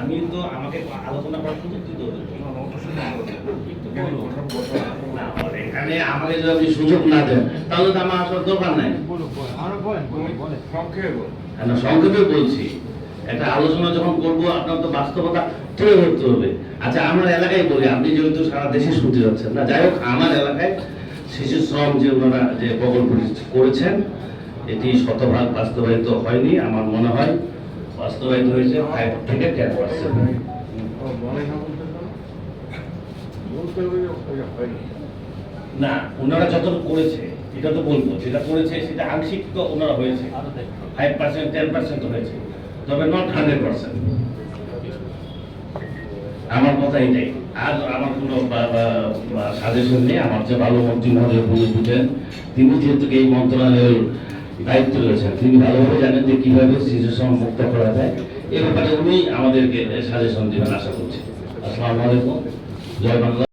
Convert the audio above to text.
আমি তো আমাকে আলোচনা করার সুযোগ দিতে এখানে আমাকে যদি সুযোগ না দেন তাহলে তো আমার আসার দরকার নাই। হ্যাঁ, সংক্ষেপে বলছি একটা আলোচনা যখন করব আপনার তো বাস্তবতা তুলে ধরতে হবে। আচ্ছা আমার এলাকায় বলি আপনি যেহেতু সারা দেশে শুনতে যাচ্ছেন না যাই হোক আমার এলাকায় শিশু শ্রম যে ওনারা যে প্রকল্পটি করেছেন এটি শতভাগ বাস্তবায়িত হয়নি, আমার মনে হয়। বাস্তবায়িত হয়েছে ফাইভ থেকে টেন পার্সেন্ট না, ওনারা যত করেছে, এটা তো বলব, যেটা করেছে সেটা আংশিক তো ওনারা হয়েছে। ফাইভ পার্সেন্ট টেন পার্সেন্ট হয়েছে, তবে নট হান্ড্রেড পার্সেন্ট আমার কথা এটাই। আর আমার কোনো সাজেশন নেই, আমার যে ভালো মন্ত্রী মহোদয় বুঝেন, তিনি যেহেতু এই মন্ত্রণালয়ের দায়িত্ব রয়েছেন? তিনি ভালোভাবে জানেন যে কীভাবে শিশু শ্রম মুক্ত করা যায়। এ ব্যাপারে উনি আমাদেরকে সাজেশন দেবেন, আশা করছি। আসসালামু আলাইকুম। জয় বাংলা।